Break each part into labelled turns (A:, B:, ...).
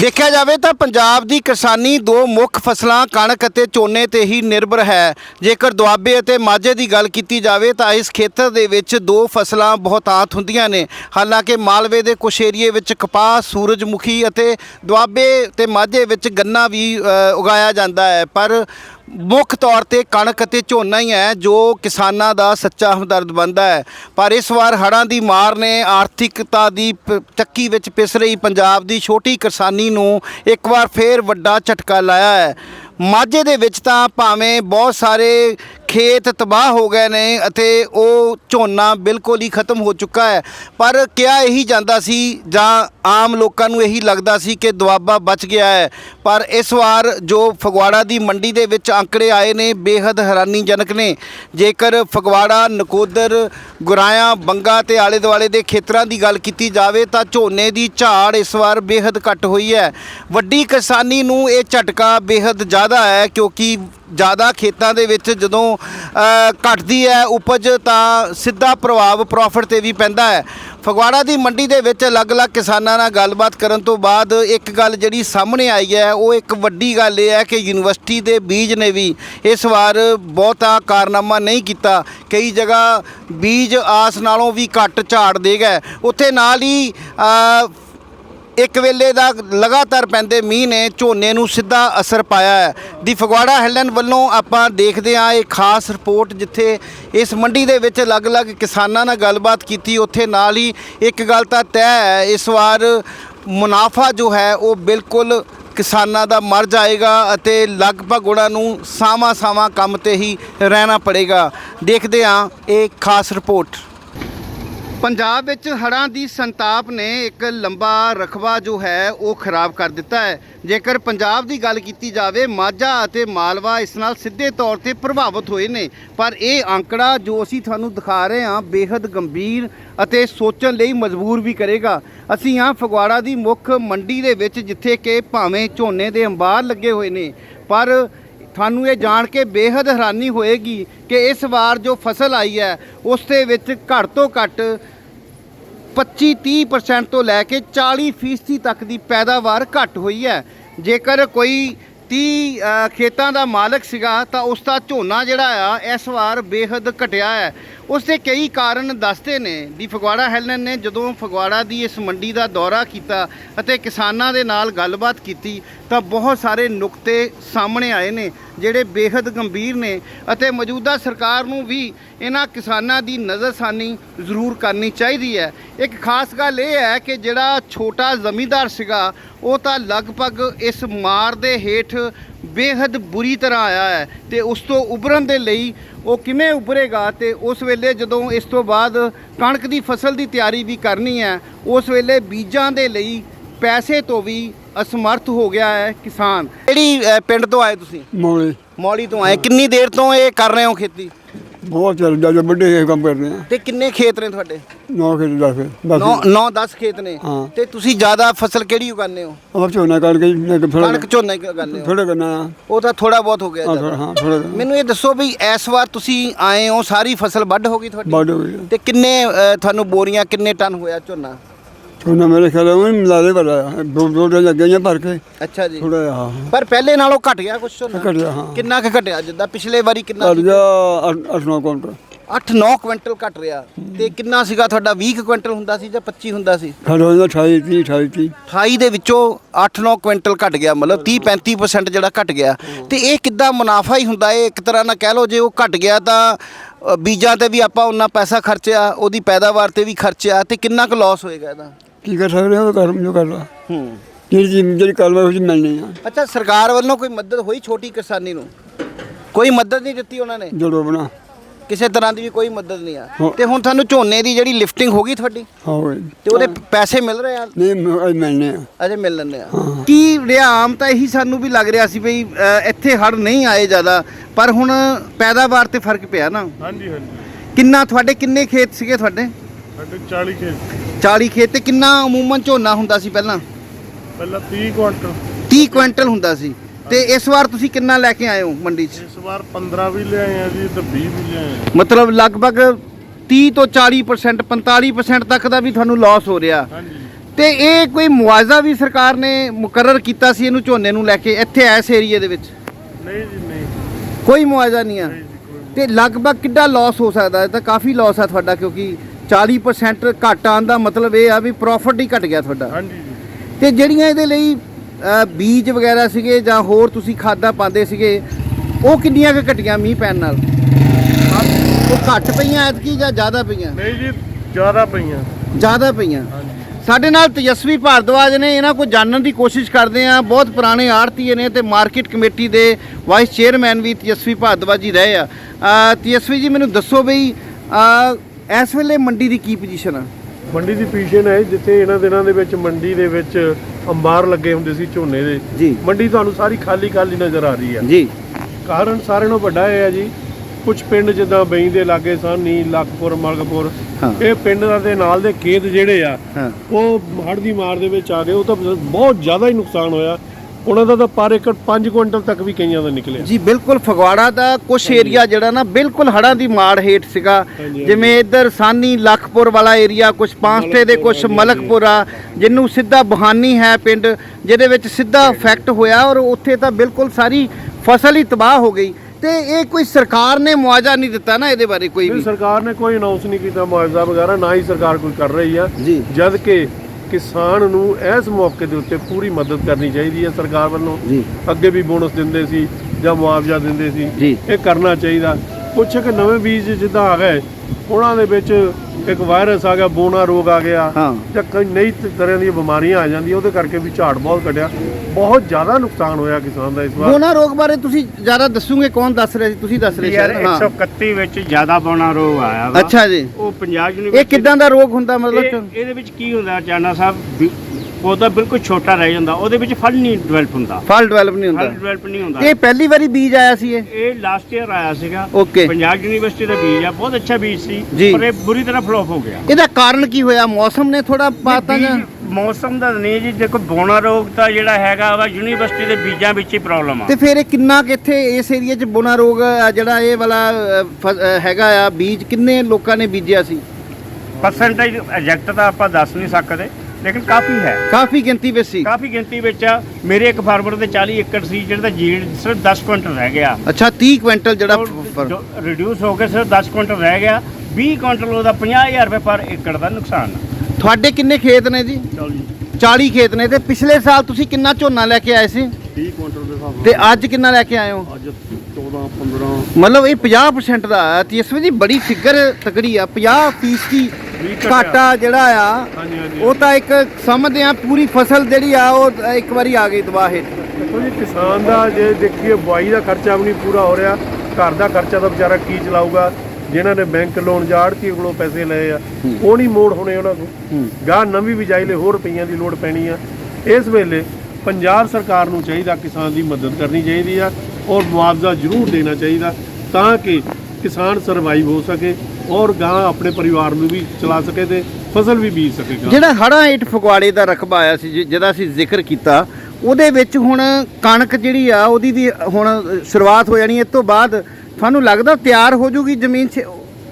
A: ਦੇਖਿਆ ਜਾਵੇ ਤਾਂ ਪੰਜਾਬ ਦੀ ਕਿਸਾਨੀ ਦੋ ਮੁੱਖ ਫਸਲਾਂ ਕਣਕ ਅਤੇ ਝੋਨੇ ਤੇ ਹੀ ਨਿਰਭਰ ਹੈ। ਜੇਕਰ ਦੁਆਬੇ ਅਤੇ ਮਾਝੇ ਦੀ ਗੱਲ ਕੀਤੀ ਜਾਵੇ ਤਾਂ ਇਸ ਖੇਤਰ ਦੇ ਵਿੱਚ ਦੋ ਫਸਲਾਂ ਬਹੁਤਾਤ ਹੁੰਦੀਆਂ ਨੇ। ਹਾਲਾਂਕਿ ਮਾਲਵੇ ਦੇ ਕੁਛ ਏਰੀਏ ਵਿੱਚ ਕਪਾਹ, ਸੂਰਜਮੁਖੀ ਅਤੇ ਦੁਆਬੇ ਤੇ ਮਾਝੇ ਵਿੱਚ ਗੰਨਾ ਵੀ ਉਗਾਇਆ ਜਾਂਦਾ ਹੈ। ਪਰ ਮੁੱਖ ਤੌਰ ਤੇ ਕਣਕ ਅਤੇ ਝੋਨਾ ਹੀ ਹੈ, ਜੋ ਕਿਸਾਨਾਂ ਦਾ ਸੱਚਾ ਹਮਦਰਦ ਬਣਦਾ ਹੈ। ਪਰ ਇਸ ਵਾਰ ਹੜ੍ਹਾਂ ਦੀ ਮਾਰ ਨੇ ਆਰਥਿਕਤਾ ਦੀ ਪ- ਚੱਕੀ ਵਿੱਚ ਪਿਸ ਰਹੀ ਪੰਜਾਬ ਦੀ ਛੋਟੀ ਕਿਸਾਨੀ ਨੂੰ ਇੱਕ ਵਾਰ ਫੇਰ ਵੱਡਾ ਝਟਕਾ ਲਾਇਆ ਹੈ। ਮਾਝੇ ਦੇ ਵਿੱਚ ਤਾਂ ਭਾਵੇਂ ਬਹੁਤ ਸਾਰੇ ਖੇਤ ਤਬਾਹ ਹੋ ਗਏ ਨੇ ਅਤੇ ਉਹ ਝੋਨਾ ਬਿਲਕੁਲ ਹੀ ਖਤਮ ਹੋ ਚੁੱਕਾ ਹੈ। ਪਰ ਕਿਹਾ ਇਹੀ ਜਾਂਦਾ ਸੀ ਜਾਂ ਆਮ ਲੋਕਾਂ ਨੂੰ ਇਹੀ ਲੱਗਦਾ ਸੀ ਕਿ ਦੁਆਬਾ ਬਚ ਗਿਆ ਹੈ। ਪਰ ਇਸ ਵਾਰ ਜੋ ਫਗਵਾੜਾ ਦੀ ਮੰਡੀ ਦੇ ਵਿੱਚ ਅੰਕੜੇ ਆਏ ਨੇ ਬੇहद ਹੈਰਾਨੀਜਨਕ ਨੇ। ਜੇਕਰ ਫਗਵਾੜਾ, ਨਕੋਦਰ ਗੁਰਾਇਆ ਬੰਗਾ ਤੇ ਆਲੇ ਦੁਆਲੇ ਦੇ ਖੇਤਰਾਂ ਦੀ ਗੱਲ ਕੀਤੀ ਜਾਵੇ ਤਾਂ ਝੋਨੇ ਦੀ ਝਾੜ ਇਸ ਵਾਰ ਬੇहद ਘਟ ਹੋਈ ਹੈ। ਵੱਡੀ ਕਿਸਾਨੀ ਨੂੰ ਇਹ ਝਟਕਾ ਬੇहद ਜ਼ਿਆਦਾ ਹੈ ਕਿਉਂਕਿ ਜ਼ਿਆਦਾ ਖੇਤਾਂ ਦੇ ਵਿੱਚ ਜਦੋਂ ਅ, ਘਟਦੀ ਹੈ ਉਪਜ ਤਾਂ ਸਿੱਧਾ ਪ੍ਰਭਾਵ ਪ੍ਰੋਫਿਟ ਤੇ ਵੀ ਪੈਂਦਾ ਹੈ। ਫਗਵਾੜਾ ਦੀ ਮੰਡੀ ਦੇ ਵਿੱਚ ਅਲੱਗ-ਅਲੱਗ ਕਿਸਾਨਾਂ ਨਾਲ ਗੱਲਬਾਤ ਕਰਨ ਤੋਂ ਬਾਅਦ ਇੱਕ ਗੱਲ ਜਿਹੜੀ ਸਾਹਮਣੇ ਆਈ ਹੈ ਉਹ ਇੱਕ ਵੱਡੀ ਗੱਲ ਇਹ ਹੈ ਕਿ ਯੂਨੀਵਰਸਿਟੀ ਦੇ ਬੀਜ ਨੇ ਵੀ ਇਸ ਵਾਰ ਬਹੁਤਾ ਕਾਰਨਾਮਾ ਨਹੀਂ ਕੀਤਾ। ਕਈ ਜਗ੍ਹਾ ਬੀਜ ਆਸ ਨਾਲੋਂ ਵੀ ਘੱਟ ਝਾੜ ਦੇ ਗਏ। ਉੱਥੇ ਨਾਲ ਹੀ ਇੱਕ ਵੇਲੇ ਦਾ ਲਗਾਤਾਰ ਪੈਂਦੇ ਮੀਂਹ ਨੇ ਝੋਨੇ ਨੂੰ ਸਿੱਧਾ ਅਸਰ ਪਾਇਆ ਹੈ। ਦੀ ਫਗਵਾੜਾ ਹੈਲਨ ਵੱਲੋਂ ਆਪਾਂ ਦੇਖਦੇ ਹਾਂ, ਇਹ ਖਾਸ ਰਿਪੋਰਟ ਜਿੱਥੇ ਇਸ ਮੰਡੀ ਦੇ ਵਿੱਚ ਅਲੱਗ-ਅਲੱਗ ਕਿਸਾਨਾਂ ਨਾਲ ਗੱਲਬਾਤ ਕੀਤੀ, ਉੱਥੇ ਨਾਲ ਹੀ ਇੱਕ ਗੱਲ ਤਾਂ ਤੈਅ ਹੈ, ਇਸ ਵਾਰ ਮੁਨਾਫਾ ਜੋ ਹੈ, ਉਹ ਬਿਲਕੁਲ ਕਿਸਾਨਾਂ ਦਾ ਮਰ ਜਾਏਗਾ ਅਤੇ ਲਗਭਗ ਉਹਨਾਂ ਨੂੰ ਸਾਵਾਂ ਸਾਵਾਂ ਕੰਮ ਤੇ ਹੀ ਰਹਿਣਾ ਪੜੇਗਾ। ਦੇਖਦੇ ਹਾਂ, ਇਹ ਖਾਸ ਰਿਪੋਰਟ। ਪੰਜਾਬ ਵਿੱਚ ਹੜ੍ਹਾਂ ਦੀ ਸੰਤਾਪ ਨੇ ਇੱਕ ਲੰਬਾ ਰਕਬਾ ਜੋ ਹੈ ਉਹ ਖਰਾਬ ਕਰ ਦਿੱਤਾ ਹੈ। ਜੇਕਰ ਪੰਜਾਬ ਦੀ ਗੱਲ ਕੀਤੀ ਜਾਵੇ, ਮਾਝਾ ਅਤੇ ਮਾਲਵਾ ਇਸ ਨਾਲ ਸਿੱਧੇ ਤੌਰ ਤੇ ਪ੍ਰਭਾਵਿਤ ਹੋਏ ਨੇ। ਪਰ ਇਹ ਅੰਕੜਾ ਜੋ ਅਸੀਂ ਤੁਹਾਨੂੰ ਦਿਖਾ ਰਹੇ ਹਾਂ ਬੇहद ਗੰਭੀਰ ਅਤੇ ਸੋਚਣ ਲਈ ਮਜਬੂਰ ਵੀ ਕਰੇਗਾ। ਅਸੀਂ ਹਾਂ ਫਗਵਾੜਾ ਦੀ ਮੁੱਖ ਮੰਡੀ ਦੇ ਵਿੱਚ, ਜਿੱਥੇ ਕਿ ਭਾਵੇਂ ਝੋਨੇ ਦੇ ਅੰਬਾਰ ਲੱਗੇ ਹੋਏ ਨੇ, ਪਰ ਸਾਨੂੰ ਇਹ ਜਾਣ ਕੇ ਬੇहद ਹੈਰਾਨੀ ਹੋਏਗੀ ਕਿ ਇਸ ਵਾਰ ਜੋ ਫਸਲ ਆਈ ਹੈ, ਉਸ ਦੇ ਵਿੱਚ ਘੱਟ ਤੋਂ ਘੱਟ 25-30% ਤੋਂ ਲੈ ਕੇ 40% ਤੱਕ ਦੀ ਪੈਦਾਵਾਰ ਘੱਟ ਹੋਈ ਹੈ। ਜੇਕਰ ਕੋਈ 30 ਖੇਤਾਂ ਦਾ ਮਾਲਕ ਸੀਗਾ, ਤਾਂ ਉਸ ਦਾ ਝੋਨਾ ਜਿਹੜਾ ਆ, ਇਸ ਵਾਰ ਬੇहद ਘਟਿਆ ਹੈ। ਉਸ ਦੇ ਕਈ ਕਾਰਨ ਦੱਸਦੇ ਨੇ ਵੀ ਫਗਵਾੜਾ ਹੈਲਨ ਨੇ ਜਦੋਂ ਫਗਵਾੜਾ ਦੀ ਇਸ ਮੰਡੀ ਦਾ ਦੌਰਾ ਕੀਤਾ ਅਤੇ ਕਿਸਾਨਾਂ ਦੇ ਨਾਲ ਗੱਲਬਾਤ ਕੀਤੀ ਤਾਂ ਬਹੁਤ ਸਾਰੇ ਨੁਕਤੇ ਸਾਹਮਣੇ ਆਏ ਨੇ, ਜਿਹੜੇ ਬੇहद ਗੰਭੀਰ ਨੇ ਅਤੇ ਮੌਜੂਦਾ ਸਰਕਾਰ ਨੂੰ ਵੀ ਇਹਨਾਂ ਕਿਸਾਨਾਂ ਦੀ ਨਜ਼ਰਸਾਨੀ ਜ਼ਰੂਰ ਕਰਨੀ ਚਾਹੀਦੀ ਹੈ। ਇੱਕ ਖਾਸ ਗੱਲ ਇਹ ਹੈ ਕਿ ਜਿਹੜਾ ਛੋਟਾ ਜ਼ਮੀਂਦਾਰ ਸੀਗਾ, ਉਹ ਤਾਂ ਲਗਭਗ ਇਸ ਮਾਰ ਦੇ ਹੇਠ ਬੇहद ਬੁਰੀ ਤਰ੍ਹਾਂ ਆਇਆ ਹੈ ਤੇ ਉਸ ਤੋਂ ਉਭਰਨ ਦੇ ਲਈ ਉਹ ਕਿਵੇਂ ਉਭਰੇਗਾ ਤੇ ਉਸ ਵੇਲੇ ਜਦੋਂ ਇਸ ਤੋਂ ਬਾਅਦ ਕਣਕ ਦੀ ਫਸਲ ਦੀ ਤਿਆਰੀ ਵੀ ਕਰਨੀ ਹੈ ਉਸ ਵੇਲੇ ਬੀਜਾਂ ਦੇ ਲਈ ਪੈਸੇ ਤੋਂ ਵੀ ਅਸਮਰਥ ਹੋ ਗਿਆ ਹੈ ਕਿਸਾਨ। ਕਿਹੜੀ ਅ, ਪਿੰਡ ਤੋਂ ਆਏ ਤੁਸੀਂ?
B: ਮੋਲੇ।
A: ਮੌਲੀ ਤੋਂ ਆਏ। ਕਿੰਨੀ ਦੇਰ ਤੋਂ ਇਹ ਕਰ ਰਹੇ ਹੋ ਖੇਤੀ?
B: ਬਹੁਤ ਚੱਲਦਾ ਜੋ ਵੱਡੇ ਇਹ ਕੰਮ ਕਰਦੇ ਆ।
A: ਤੇ ਕਿੰਨੇ ਖੇਤ ਨੇ ਤੁਹਾਡੇ?
B: ਨੌ ਖੇਤ ਦਸ ਦਸ
A: 9 9 10 ਖੇਤ ਨੇ।
B: ਹਾਂ।
A: ਤੇ ਤੁਸੀਂ ਜ਼ਿਆਦਾ ਫਸਲ ਕਿਹੜੀ ਉਗਾਉਂਦੇ ਹੋ?
B: ਆਪ ਝੋਨਾ ਕੱਢ ਕੇ ਥੋੜਾ
A: ਕਣਕ ਝੋਨਾ ਹੀ ਉਗਾਉਂਦੇ ਹੋ।
B: ਥੋੜਾ ਕਰਨਾ ਆ।
A: ਉਹ ਤਾਂ ਥੋੜਾ ਬਹੁਤ ਹੋ ਗਿਆ
B: ਹਾਂ,
A: ਜ਼ਿਆਦਾ।
B: ਥੋੜ੍ਹਾ- ਹਾਂ ਥੋੜਾ
A: ਮੈਨੂੰ ਇਹ ਦੱਸੋ ਵੀ ਇਸ ਵਾਰ ਤੁਸੀਂ ਆਏ ਹੋ ਸਾਰੀ ਫਸਲ ਵੱਢ ਹੋ ਗਈ ਤੁਹਾਡੀ?
B: ਹੋ
A: ਤੇ ਕਿੰਨੇ ਅ, ਤੁਹਾਨੂੰ ਬੋਰੀਆਂ ਕਿੰਨੇ ਟਨ ਹੋਇਆ ਝੋਨਾ?
B: ਝੋਨਾ ਮੇਰੇ ਖਿਆਲ ਉਹ ਮਿਲਾਦੇ ਵਾਲਾ ਦੋ ਦੋ ਦਿਨ ਲੱਗੇ ਜਾਂ ਭਰ ਕੇ।
A: ਅੱਛਾ ਜੀ।
B: ਥੋੜਾ ਹਾਂ।
A: ਪਰ ਪਹਿਲੇ ਨਾਲੋਂ ਘਟ ਗਿਆ ਕੁਛ ਝੋਨਾ
B: ਘਟਿਆ ਹਾਂ।
A: ਕਿੰਨਾ ਕੁ ਘਟਿਆ? ਜਿੱਦਾਂ ਪਿਛਲੇ ਵਾਰੀ ਕਿੰਨਾ
B: ਘਟ ਗਿਆ 8-9 ਕੁਇੰਟਲ।
A: 8-9 ਕੁਇੰਟਲ ਘਟ ਰਿਹਾ। ਤੇ ਕਿੰਨਾ ਸੀਗਾ ਤੁਹਾਡਾ? 20 ਕੁ ਕੁਇੰਟਲ ਹੁੰਦਾ ਸੀ ਜਾਂ 25 ਹੁੰਦਾ ਸੀ?
B: ਖੜ ਹੋ ਜਾਂਦਾ 28 30 28 30
A: 28 ਦੇ ਵਿੱਚੋਂ 8-9 ਕੁਇੰਟਲ ਘਟ ਗਿਆ। ਮਤਲਬ 30-35% ਜਿਹੜਾ ਘਟ ਗਿਆ। ਤੇ ਇਹ ਕਿੱਦਾਂ ਮੁਨਾਫਾ ਹੀ ਹੁੰਦਾ? ਇਹ ਇੱਕ ਤਰ੍ਹਾਂ ਨਾਲ ਕਹਿ ਲਓ ਜੇ ਉਹ ਘਟ ਗਿਆ ਤਾਂ ਅ, ਬੀਜਾਂ ਤੇ ਵੀ ਆਪਾਂ ਉਹਨਾਂ ਪੈਸਾ ਖਰਚਿਆ ਉਹਦੀ ਪੈਦਾਵਾਰ ਤੇ ਵੀ ਖਰਚਿਆ ਤੇ ਕਿੰਨਾ ਕੁ ਲਾਸ ਹੋਏਗਾ ਇਹਦਾ?
B: ਕੀ ਕਰ ਸਕਦੇ ਹੋ ਕਰਮ ਜੋ ਕਰਦਾ
A: ਹੂੰ।
B: ਜਿਹੜੀ ਚੀਜ਼- ਜਿਹੜੀ ਕਲਮਾ ਉਹ 'ਚ ਮਿਲਣੀ ਆ।
A: ਅੱਛਾ ਸਰਕਾਰ ਵੱਲੋਂ ਕੋਈ ਮਦਦ ਹੋਈ ਛੋਟੀ ਕਿਸਾਨੀ ਨੂੰ? ਕੋਈ ਮਦਦ ਨਹੀਂ ਦਿੱਤੀ ਉਹਨਾਂ ਨੇ?
B: ਜੜੋ ਬਣਾ
A: ਕਿਸੇ ਤਰ੍ਹਾਂ ਦੀ ਵੀ ਕੋਈ ਮਦਦ ਨਹੀਂ ਆ।
B: ਹਾਂ।
A: ਤੇ ਹੁਣ ਤੁਹਾਨੂੰ ਝੋਨੇ ਦੀ ਜਿਹੜੀ ਲਿਫਟਿੰਗ ਹੋ ਗਈ ਤੁਹਾਡੀ?
B: ਹੋਵੇ
A: ਤੇ ਉਹਦੇ ਪੈਸੇ ਮਿਲ ਰਹੇ ਆ?
B: ਨਹੀਂ ਮ- ਅੱਜ ਮਿਲਣੇ ਆ।
A: ਅਜੇ ਮਿਲ ਲੈਂਦੇ ਆ। ਕੀ ਰਿਹਾ ਆਮ ਤਾਂ ਇਹੀ ਸਾਨੂੰ ਵੀ ਲੱਗ ਰਿਹਾ ਸੀ ਬਈ ਅ, ਇੱਥੇ ਹੜ ਨਹੀਂ ਆਏ ਜ਼ਿਆਦਾ ਪਰ ਹੁਣ ਪੈਦਾਵਾਰ ਤੇ ਫ਼ਰਕ ਪਿਆ ਨਾ।
C: ਹਾਂਜੀ ਹਾਂਜੀ।
A: ਕਿੰਨਾ ਤੁਹਾਡੇ ਕਿੰਨੇ ਖੇਤ ਸੀਗੇ ਤੁਹਾਡੇ?
C: ਸਾਡੇ 40 ਖੇਤ।
A: 40 ਖੇਤ ਤੇ ਕਿੰਨਾ ਅਮੂਮਨ ਝੋਨਾ ਹੁੰਦਾ ਸੀ ਪਹਿਲਾਂ?
C: ਪਹਿਲਾਂ 30 ਕੁਇੰਟਲ।
A: 30 ਕੁਇੰਟਲ ਹੁੰਦਾ ਸੀ। ਤੇ ਇਸ ਵਾਰ ਤੁਸੀਂ ਕਿੰਨਾ ਲੈ ਕੇ ਆਏ ਹੋ ਮੰਡੀ 'ਚ?
C: ਇਸ ਵਾਰ 15 ਵੀ ਲਿਆਏ ਆ ਜੀ ਤੇ 20 ਵੀ ਲਿਆਏ ਆ।
A: ਮਤਲਬ ਲਗਭਗ 30 ਤੋਂ 40% 45% ਤੱਕ ਦਾ ਵੀ ਤੁਹਾਨੂੰ ਲਾਸ ਹੋ ਰਿਹਾ।
C: ਹਾਂਜੀ।
A: ਤੇ ਇਹ ਕੋਈ ਮੁਆਵਜ਼ਾ ਵੀ ਸਰਕਾਰ ਨੇ ਮੁਕਰਰ ਕੀਤਾ ਸੀ ਇਹਨੂੰ ਝੋਨੇ ਨੂੰ ਲੈ ਕੇ ਇੱਥੇ ਐਸ ਏਰੀਏ ਦੇ ਵਿੱਚ?
C: ਨਹੀਂ ਜੀ ਨਹੀਂ।
A: ਕੋਈ ਮੁਆਵਜ਼ਾ ਨਹੀਂ ਆ। ਤੇ ਲਗਭਗ ਕਿੱਡਾ ਲਾਸ ਹੋ ਸਕਦਾ ਹੈ? ਤਾਂ ਕਾਫੀ ਲਾਸ ਆ ਤੁਹਾਡਾ ਕਿਉਂਕਿ 40% ਘੱਟ ਆਉਣ ਦਾ ਮਤਲਬ ਇਹ ਆ ਵੀ ਪ੍ਰੋਫਿਟ ਹੀ ਘਟ ਗਿਆ ਤੁਹਾਡਾ।
C: ਹਾਂਜੀ ਜੀ।
A: ਤੇ ਜਿਹੜੀਆਂ ਇਹਦੇ ਲਈ ਬੀਜ ਵਗੈਰਾ ਸੀਗੇ ਜਾਂ ਹੋਰ ਤੁਸੀਂ ਖਾਦਾਂ ਪਾਉਂਦੇ ਸੀਗੇ ਉਹ ਕਿੰਨੀਆਂ ਕੁ ਘਟੀਆਂ ਮੀਂਹ ਪੈਣ ਨਾਲ? ਉਹ ਘੱਟ ਪਈਆਂ ਐਤਕੀ ਜਾਂ ਜ਼ਿਆਦਾ ਪਈਆਂ?
C: ਨਹੀਂ ਜੀ ਜ਼ਿਆਦਾ ਪਈਆਂ।
A: ਜ਼ਿਆਦਾ ਪਈਆਂ। ਸਾਡੇ ਨਾਲ ਤੇਜਸਵੀ ਭਾਰਦਵਾਜ ਨੇ ਇਹਨਾਂ ਕੋਲ ਜਾਣਨ ਦੀ ਕੋਸ਼ਿਸ਼ ਕਰਦੇ ਆ ਬਹੁਤ ਪੁਰਾਣੇ ਆੜਤੀਏ ਨੇ ਤੇ ਮਾਰਕੀਟ ਕਮੇਟੀ ਦੇ ਵਾਈਸ ਚੇਅਰਮੈਨ ਵੀ ਤੇਜਸਵੀ ਭਾਰਦਵਾਜ ਜੀ ਰਹੇ ਆ। ਤੇਜਸਵੀ ਜੀ ਮੈਨੂੰ ਦੱਸੋ ਬਈ ਇਸ ਵੇਲੇ ਮੰਡੀ ਦੀ ਕੀ ਪੋਜੀਸ਼ਨ ਆ?
C: ਮੰਡੀ ਦੀ ਪੋਜੀਸ਼ਨ ਹੈ ਜਿੱਥੇ ਇਹਨਾਂ ਦਿਨਾਂ ਦੇ ਵਿੱਚ ਮੰਡੀ ਦੇ ਵਿੱਚ ਅੰਬਾਰ ਲੱਗੇ ਹੁੰਦੇ ਸੀ ਝੋਨੇ ਦੇ।
A: ਜੀ।
C: ਮੰਡੀ ਤੁਹਾਨੂੰ ਸਾਰੀ ਖਾਲੀ ਖਾਲੀ ਨਜ਼ਰ ਆ ਰਹੀ ਹੈ।
A: ਜੀ।
C: ਕਾਰਨ ਸਾਰਿਆਂ ਨਾਲੋਂ ਵੱਡਾ ਇਹ ਹੈ ਜੀ ਕੁਝ ਪਿੰਡ ਜਿੱਦਾਂ ਬਈ ਦੇ ਲਾਗੇ ਸਾਨੀ ਲਖਪੁਰ ਮਲਕਪੁਰ ਇਹ ਪਿੰਡ ਦੇ ਨਾਲ ਦੇ ਖੇਤ ਜਿਹੜੇ ਆ ਉਹ ਹੜ੍ਹ ਦੀ ਮਾਰ ਦੇ ਵਿੱਚ ਆ ਗਏ ਉਹ ਤਾਂ ਬਹੁਤ ਜ਼ਿਆਦਾ ਹੀ ਨੁਕਸਾਨ ਹੋਇਆ। ਉਹਨਾਂ ਦਾ ਤਾਂ ਪਰ ਏਕੜ 5 ਕੁਇੰਟਲ ਤੱਕ ਵੀ ਕਈਆਂ ਦਾ ਨਿਕਲਿਆ।
A: ਜੀ ਬਿਲਕੁਲ ਫਗਵਾੜਾ ਦਾ ਕੁਝ ਏਰੀਆ ਜਿਹੜਾ ਨਾ ਬਿਲਕੁਲ ਹੜਾਂ ਦੀ ਮਾਰ ਹੇਠ ਸੀਗਾ। ਜਿਵੇਂ ਇੱਧਰ ਸਾਨੀ ਲਖਪੁਰ ਵਾਲਾ ਏਰੀਆ ਕੁਝ ਪਾਂਸਟੇ ਦੇ ਕੁਝ
C: ਮਲਕਪੁਰ,
A: ਜਿਹਨੂੰ ਸਿੱਧਾ ਬਹਾਨੀ ਹੈ ਪਿੰਡ ਜਿਹਦੇ ਵਿੱਚ ਸਿੱਧਾ ਇਫੈਕਟ ਹੋਇਆ ਔਰ ਉੱਥੇ ਤਾਂ ਬਿਲਕੁਲ ਸਾਰੀ ਫਸਲ ਹੀ ਤਬਾਹ ਹੋ ਗਈ। ਤੇ ਇਹ ਕੋਈ ਸਰਕਾਰ ਨੇ ਮੁਆਵਜ਼ਾ ਨਹੀਂ ਦਿੱਤਾ ਨਾ ਇਹਦੇ ਬਾਰੇ ਕੋਈ ਵੀ?
C: ਸਰਕਾਰ ਨੇ ਕੋਈ ਅਨਾਉਂਸ ਨਹੀਂ ਕੀਤਾ ਮੁਆਵਜ਼ਾ ਵਗੈਰਾ ਨਾ ਹੀ ਸਰਕਾਰ ਕੋਈ ਕਰ ਰਹੀ ਆ। ਜਦ ਕਿ ਕਿਸਾਨ ਨੂੰ ਇਸ ਮੌਕੇ ਦੇ ਉੱਤੇ ਪੂਰੀ ਮਦਦ ਕਰਨੀ ਚਾਹੀਦੀ ਹੈ ਸਰਕਾਰ ਵੱਲੋਂ।
A: ਜੀ।
C: ਅੱਗੇ ਵੀ ਬੋਨਸ ਦਿੰਦੇ ਸੀ ਜਾਂ ਮੁਆਵਜ਼ਾ ਦਿੰਦੇ ਸੀ। ਇਹ ਕਰਨਾ ਚਾਹੀਦਾ। ਕੁਛ ਕਿ ਨਵੇਂ ਬੀਜ ਜਿੱਦਾਂ ਆ ਗਏ ਉਹਨਾਂ ਦੇ ਵਿੱਚ ਇੱਕ ਵਾਇਰਸ ਆ ਗਿਆ ਬੋਨਾ ਰੋਗ ਆ ਗਿਆ। ਜਾਂ ਕਈ ਨਈ ਤਰ੍ਹਾਂ ਦੀਆਂ ਬਿਮਾਰੀਆਂ ਆ ਜਾਂਦੀਆਂ ਉਹਦੇ ਕਰਕੇ ਵੀ ਝਾੜ ਬਹੁਤ ਘਟਿਆ। ਬਹੁਤ ਜ਼ਿਆਦਾ ਨੁਕਸਾਨ ਹੋਇਆ ਕਿਸਾਨ ਦਾ ਇਸ ਵਾਰ।
A: ਬੋਨਾ ਰੋਗ ਬਾਰੇ ਤੁਸੀਂ ਜ਼ਿਆਦਾ ਦੱਸੋਗੇ ਕੌਣ ਦੱਸ ਰਿਹਾ ਸੀ? ਤੁਸੀਂ ਦੱਸ ਰਹੇ
D: ਯਾਰ
A: ਸੀ ਹਾਂ
D: 131 ਵਿੱਚ ਜ਼ਿਆਦਾ ਪੌਣਾ ਰੋਗ ਆਇਆ ਵਾ।
A: ਅੱਛਾ ਜੀ।
D: ਉਹ ਪੰਜਾਬ
A: ਇਹ ਕਿਦਾਂ ਦਾ ਰੋਗ ਹੁੰਦਾ ਮਤਲਬ
D: ਇਹ- ਇਹਦੇ ਵਿੱਚ ਕੀ ਹੁੰਦਾ ਚਾਨਾ ਸਾਹਿਬ? ਪੌਦਾ ਬਿਲਕੁਲ ਛੋਟਾ ਰਹਿ ਜਾਂਦਾ ਉਹਦੇ ਵਿੱਚ ਫਲ ਨਹੀਂ ਡਿਵੈਲਪ ਹੁੰਦਾ।
A: ਫਲ ਡਿਵੈਲਪ ਨਹੀਂ
D: ਫਲ
A: ਹੁੰਦਾ
D: ਡਿਵੈਲਪ ਨਹੀਂ ਹੁੰਦਾ।
A: ਇਹ ਪਹਿਲੀ ਵਾਰੀ ਬੀਜ ਆਇਆ ਸੀ ਇਹ?
D: ਇਹ ਲਾਸਟ ਈਅਰ ਆਇਆ ਸੀਗਾ।
A: ਓਕੇ
D: ਪੰਜਾਬ ਯੂਨੀਵਰਸਿਟੀ ਦਾ ਬੀਜ ਆ ਬਹੁਤ ਅੱਛਾ ਬੀਜ ਸੀ
A: ਜੀ।
D: ਪਰ ਇਹ ਬੁਰੀ ਤਰ੍ਹਾਂ ਫਲੋਪ ਹੋ ਗਿਆ।
A: ਇਹਦਾ ਕਾਰਨ ਕੀ ਹੋਇਆ? ਮੌਸਮ ਨੇ ਥੋੜਾ ਪਾਤਾ ਜਾਂ?
D: ਬੀਜ ਮੌਸਮ ਦਾ ਨਹੀਂ ਜੀ ਦੇਖੋ ਬੋਨਾ ਰੋਗ ਤਾਂ ਜਿਹੜਾ ਹੈਗਾ ਵਾ ਯੂਨੀਵਰਸਿਟੀ ਦੇ ਬੀਜਾਂ ਵਿੱਚ ਹੀ ਪ੍ਰੋਬਲਮ ਆ।
A: ਤੇ ਫਿਰ ਇਹ ਕਿੰਨਾ ਕੁ ਇੱਥੇ ਇਸ ਏਰੀਆ 'ਚ ਬੋਨਾ ਰੋਗ ਆ ਜਿਹੜਾ ਇਹ ਵਾਲਾ ਅ, ਫ- ਅ, ਹੈਗਾ ਆ ਬੀਜ ਕਿੰਨੇ ਲੋਕਾਂ ਨੇ ਬੀਜਿਆ ਸੀ?
D: ਪਰਸੈਂਟੇਜ ਐਗਜ਼ੈਕਟ ਤਾਂ ਆਪਾਂ ਦੱਸ ਨਹੀਂ ਸਕਦੇ। ਲੇਕਿਨ ਕਾਫੀ ਹੈ।
A: ਕਾਫੀ ਗਿਣਤੀ ਵਿੱਚ ਸੀ।
D: ਕਾਫੀ ਗਿਣਤੀ ਵਿੱਚ ਆ ਮੇਰੇ ਇੱਕ ਫਾਰਮਰ ਦੇ 40 ਏਕੜ ਸੀ ਜਿਹੜਾ ਦਾ ਜੀਡ ਸਿਰਫ 10 ਕੁਇੰਟਲ ਰਹਿ ਗਿਆ।
A: ਅੱਛਾ 30 ਕੁਇੰਟਲ ਜਿਹੜਾ
D: ਰਿਡਿਊਸ ਹੋ ਕੇ ਸਿਰਫ 10 ਕੁਇੰਟਲ ਰਹਿ ਗਿਆ। 20 ਕੁਇੰਟਲ ਉਹਦਾ 50000 ਰੁਪਏ ਪਰ ਏਕੜ ਦਾ ਨੁਕਸਾਨ।
A: ਤੁਹਾਡੇ ਕਿੰਨੇ ਖੇਤ ਨੇ ਜੀ? 40 ਖੇਤ ਨੇ ਤੇ ਪਿਛਲੇ ਸਾਲ ਤੁਸੀਂ ਕਿੰਨਾ ਝੋਨਾ ਲੈ ਕੇ ਆਏ ਸੀ?
C: 30 ਕੁਇੰਟਲ ਦੇ ਹਿਸਾਬ
A: ਤੇ ਅੱਜ ਕਿੰਨਾ ਲੈ ਕੇ ਆਏ ਹੋ?
C: ਅੱਜ 14 15
A: ਮਤਲਬ ਇਹ 50% ਦਾ ਆ ਤੇ ਇਸ ਵਿੱਚ ਬੜੀ ਫਿਗਰ ਤਕੜੀ ਆ। 50 ਫੀਸਦੀ
C: ਘਟਿਆ।
A: ਘਾਟਾ ਜਿਹੜਾ ਆ
C: ਹਾਂਜੀ ਹਾਂਜੀ
A: ਉਹ ਤਾਂ ਇੱਕ ਸਮਝਦੇ ਆ ਪੂਰੀ ਫਸਲ ਜਿਹੜੀ ਆ ਉਹ ਇੱਕ ਵਾਰੀ ਆ ਗਈ ਤਬਾਹ ਹੇਠ।
C: ਦੇਖੋ ਜੀ ਕਿਸਾਨ ਦਾ ਜੇ ਦੇਖੀਏ ਬੁਆਈ ਦਾ ਖਰਚਾ ਵੀ ਨਹੀਂ ਪੂਰਾ ਹੋ ਰਿਹਾ। ਘਰ ਦਾ ਖਰਚਾ ਤਾਂ ਵਿਚਾਰਾ ਕੀ ਚਲਾਊਗਾ? ਜਿਨ੍ਹਾਂ ਨੇ ਬੈਂਕ ਲੋਨ ਜਾਂ ਆੜਤੀ ਕੋਲੋਂ ਪੈਸੇ ਲਏ ਆ ਉਹ ਨਹੀਂ ਮੋੜ ਹੋਣੇ ਉਹਨਾਂ ਨੂੰ ਗਾਹ ਨਵੀਂ ਬਿਜਾਈ ਲਈ ਹੋਰ ਰੁਪਈਆਂ ਦੀ ਲੋੜ ਪੈਣੀ ਆ। ਇਸ ਵੇਲੇ ਪੰਜਾਬ ਸਰਕਾਰ ਨੂੰ ਚਾਹੀਦਾ ਕਿਸਾਨ ਦੀ ਮਦਦ ਕਰਨੀ ਚਾਹੀਦੀ ਆ ਔਰ ਮੁਆਵਜ਼ਾ ਜ਼ਰੂਰ ਦੇਣਾ ਚਾਹੀਦਾ ਤਾਂ ਕਿ ਕਿਸਾਨ ਸਰਵਾਈਵ ਹੋ ਸਕੇ। ਔਰ ਗਾਂ ਆਪਣੇ ਪਰਿਵਾਰ ਨੂੰ ਵੀ ਚਲਾ ਸਕੇ ਤੇ ਫਸਲ ਵੀ ਬੀਜ ਸਕੇਗਾ
A: ਜਿਹੜਾ ਹੜ੍ਹਾਂ ਹੇਠ ਫਗਵਾੜੇ ਦਾ ਰਕਬਾ ਆਇਆ ਸੀ ਜਿ- ਜਿਹਦਾ ਅਸੀਂ ਜ਼ਿਕਰ ਕੀਤਾ ਉਹਦੇ ਵਿੱਚ ਹੁਣ ਕਣਕ ਜਿਹੜੀ ਆ ਉਹਦੀ ਵੀ ਹੁਣ ਸ਼ੁਰੂਆਤ ਹੋ ਜਾਣੀ ਇਸ ਤੋਂ ਬਾਅਦ ਤੁਹਾਨੂੰ ਲੱਗਦਾ ਤਿਆਰ ਹੋ ਜੂਗੀ ਜ਼ਮੀਨ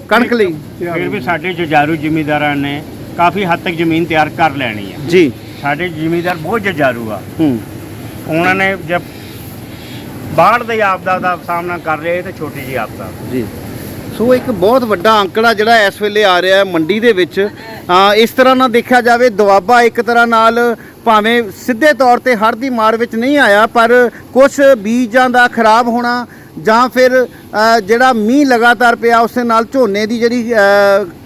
A: ਕਣਕ ਲਈ?
D: ਫਿਰ ਵੀ ਸਾਡੇ ਜੁਝਾਰੂ ਜ਼ਿਮੀਂਦਾਰਾਂ ਨੇ ਕਾਫੀ ਹੱਦ ਤੱਕ ਜ਼ਮੀਨ ਤਿਆਰ ਕਰ ਲੈਣੀ ਆ।
A: ਜੀ।
D: ਸਾਡੇ ਜ਼ਿਮੀਂਦਾਰ ਬਹੁਤ ਜੁਝਾਰੂ ਆ।
A: ਹੂੰ।
D: ਉਹਨਾਂ ਨੇ ਜਦ ਬਾੜ ਦੀ ਆਪਦਾ ਦਾ ਸਾਹਮਣਾ ਕਰ ਰਹੇ ਤੇ ਛੋਟੀ ਜੀ ਆਪਦਾ।
A: ਜੀ। ਸੋ ਇੱਕ ਬਹੁਤ ਵੱਡਾ ਅੰਕੜਾ ਜਿਹੜਾ ਇਸ ਵੇਲੇ ਆ ਰਿਹਾ ਹੈ ਮੰਡੀ ਦੇ ਵਿੱਚ। ਇਸ ਤਰ੍ਹਾਂ ਨਾਲ ਦੇਖਿਆ ਜਾਵੇ ਦੁਆਬਾ ਇੱਕ ਤਰ੍ਹਾਂ ਨਾਲ ਭਾਵੇਂ ਸਿੱਧੇ ਤੌਰ ਤੇ ਹੜ੍ਹ ਦੀ ਮਾਰ ਵਿੱਚ ਨਹੀਂ ਆਇਆ ਪਰ ਕੁਝ ਬੀਜਾਂ ਦਾ ਖਰਾਬ ਹੋਣਾ ਜਾਂ ਫਿਰ ਜਿਹੜਾ ਮੀਂਹ ਲਗਾਤਾਰ ਪਿਆ ਉਸ ਦੇ ਨਾਲ ਝੋਨੇ ਦੀ ਜਿਹੜੀ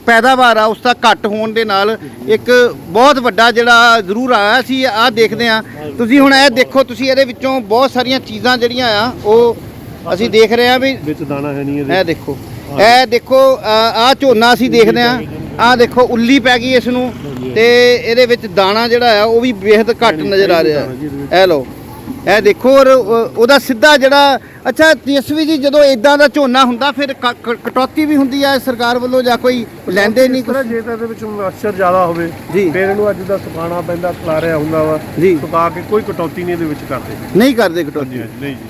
A: ਪੈਦਾਵਾਰ ਆ ਉਸ ਦਾ ਘੱਟ ਹੋਣ ਦੇ ਨਾਲ ਇੱਕ ਬਹੁਤ ਵੱਡਾ ਜਿਹੜਾ ਜ਼ਰੂਰ ਆਇਆ ਸੀ ਆਹ ਦੇਖਦੇ ਆ ਤੁਸੀਂ ਹੁਣ ਇਹ ਦੇਖੋ ਤੁਸੀਂ ਇਹਦੇ ਵਿੱਚੋਂ ਬਹੁਤ ਸਾਰੀਆਂ ਚੀਜ਼ਾਂ ਜਿਹੜੀਆਂ ਆ ਉਹ ਅਸੀਂ ਦੇਖ ਰਹੇ ਆ ਵੀ
C: ਵਿੱਚ ਦਾਣਾ ਹੈ ਨਹੀਂ
A: ਇਹ ਦੇਖੋ। ਇਹ ਦੇਖੋ ਆ ਝੋਨਾ ਅਸੀਂ ਦੇਖਦੇ ਆ ਆ ਦੇਖੋ ਉੱਲੀ ਪੈ ਗਈ ਇਸ ਨੂੰ ਤੇ ਇਹਦੇ ਵਿੱਚ ਦਾਣਾ ਜਿਹੜਾ ਆ ਉਹ ਵੀ ਬੇਹਦ ਘੱਟ ਨਜ਼ਰ ਆ ਰਿਹਾ। ਇਹ ਲਓ ਇਹ ਦੇਖੋ ਔਰ ਉਹ- ਉਹਦਾ ਸਿੱਧਾ ਜਿਹੜਾ ਅੱਛਾ ਤੇਜਸਵੀ ਜੀ ਜਦੋਂ ਇਦਾਂ ਦਾ ਝੋਨਾ ਹੁੰਦਾ ਫਿਰ ਕਟੌਤੀ ਵੀ ਹੁੰਦੀ ਹੈ ਸਰਕਾਰ ਵੱਲੋਂ ਜਾਂ ਕੋਈ ਲੈਂਦੇ ਨਹੀਂ
C: ਤਰ੍ਹਾਂ ਜੇ ਤਾਂ ਇਹਦੇ ਵਿੱਚ ਮੋਇਸਚਰ ਜ਼ਿਆਦਾ ਹੋਵੇ। ਫਿਰ ਇਹਨੂੰ ਅੱਜ ਦਾ ਸੁਕਾਉਣਾ ਪੈਂਦਾ ਖਲਾਰਿਆ ਹੁੰਦਾ ਵਾ। ਸੁਕਾ ਕੇ ਕੋਈ ਕਟੌਤੀ ਨਹੀਂ ਇਹਦੇ ਵਿੱਚ ਕਰਦੇ।
A: ਨਹੀਂ ਕਰਦੇ ਕਟੌਤੀ।
C: ਨਹੀਂ ਜੀ।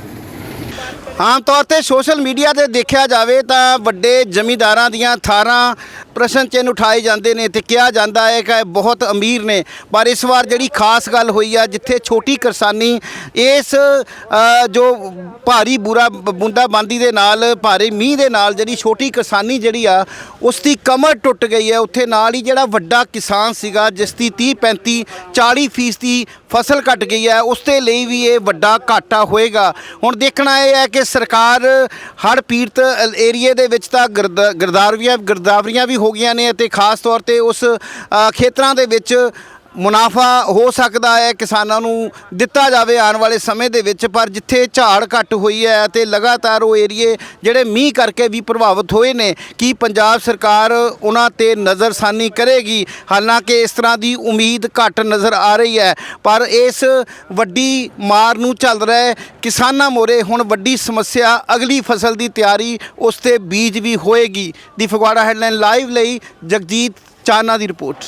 A: ਆਮ ਤੌਰ ਤੇ ਸੋਸ਼ਲ ਮੀਡੀਆ ਤੇ ਦੇਖਿਆ ਜਾਵੇ ਤਾਂ ਵੱਡੇ ਜ਼ਮੀਂਦਾਰਾਂ ਦੀਆਂ ਥਾਰਾਂ ਪ੍ਰਸ਼ਨ ਚਿੰਨ੍ਹ ਉਠਾਏ ਜਾਂਦੇ ਨੇ ਤੇ ਕਿਹਾ ਜਾਂਦਾ ਹੈ ਕਿ ਬਹੁਤ ਅਮੀਰ ਨੇ। ਪਰ ਇਸ ਵਾਰ ਜਿਹੜੀ ਖਾਸ ਗੱਲ ਹੋਈ ਆ, ਜਿੱਥੇ ਛੋਟੀ ਕਿਸਾਨੀ ਇਸ ਜੋ ਭਾਰੀ ਬੁਰਾ, ਬੁੰਦਾਬਾਂਦੀ ਦੇ ਨਾਲ, ਭਾਰੇ ਮੀਂਹ ਦੇ ਨਾਲ ਜਿਹੜੀ ਛੋਟੀ ਕਿਸਾਨੀ ਜਿਹੜੀ ਆ ਉਸ ਦੀ ਕਮਰ ਟੁੱਟ ਗਈ ਹੈ। ਉੱਥੇ ਨਾਲ ਹੀ ਜਿਹੜਾ ਵੱਡਾ ਕਿਸਾਨ ਸੀਗਾ, ਜਿਸ ਦੀ 30 35 40 ਫੀਸਦੀ ਫਸਲ ਕੱਟ ਗਈ ਹੈ, ਉਸ ਦੇ ਲਈ ਵੀ ਇਹ ਵੱਡਾ ਘਾਟਾ ਹੋਏਗਾ। ਹੁਣ ਦੇਖਣਾ ਇਹ ਹੈ ਕਿ ਸਰਕਾਰ ਹੜ੍ਹ ਪੀੜਤ ਏਰੀਏ ਦੇ ਵਿੱਚ ਤਾਂ ਗਿਰਦ- ਗਿਰਦਾਵਰੀਆਂ ਗਿਰਦਾਵਰੀਆਂ ਵੀ ਹੋ ਗਈਆਂ ਨੇ ਅਤੇ ਖਾਸ ਤੌਰ ਤੇ ਉਸ ਖੇਤਰਾਂ ਦੇ ਵਿੱਚ ਮੁਨਾਫਾ ਹੋ ਸਕਦਾ ਹੈ, ਕਿਸਾਨਾਂ ਨੂੰ ਦਿੱਤਾ ਜਾਵੇ ਆਉਣ ਵਾਲੇ ਸਮੇਂ ਦੇ ਵਿੱਚ, ਪਰ ਜਿੱਥੇ ਝਾੜ ਘੱਟ ਹੋਈ ਹੈ ਤੇ ਲਗਾਤਾਰ ਉਹ ਏਰੀਏ ਜਿਹੜੇ ਮੀਂਹ ਕਰਕੇ ਵੀ ਪ੍ਰਭਾਵਿਤ ਹੋਏ ਨੇ, ਕੀ ਪੰਜਾਬ ਸਰਕਾਰ ਉਹਨਾਂ ਤੇ ਨਜ਼ਰਸਾਨੀ ਕਰੇਗੀ? ਹਾਲਾਂਕਿ ਇਸ ਤਰ੍ਹਾਂ ਦੀ ਉਮੀਦ ਘੱਟ ਨਜ਼ਰ ਆ ਰਹੀ ਹੈ, ਪਰ ਇਸ ਵੱਡੀ ਮਾਰ ਨੂੰ ਚੱਲ ਰਿਹਾ ਕਿਸਾਨਾਂ ਮੋਰੇ ਹੁਣ ਵੱਡੀ ਸਮੱਸਿਆ ਅਗਲੀ ਫਸਲ ਦੀ ਤਿਆਰੀ, ਉਸ ਤੇ ਬੀਜ ਵੀ ਹੋਏਗੀ। ਦੀ ਫਗਵਾੜਾ ਹੈਡਲਾਈਨ ਲਾਈਵ ਲਈ ਜਗਜੀਤ ਚਾਨਾ ਦੀ ਰਿਪੋਰਟ।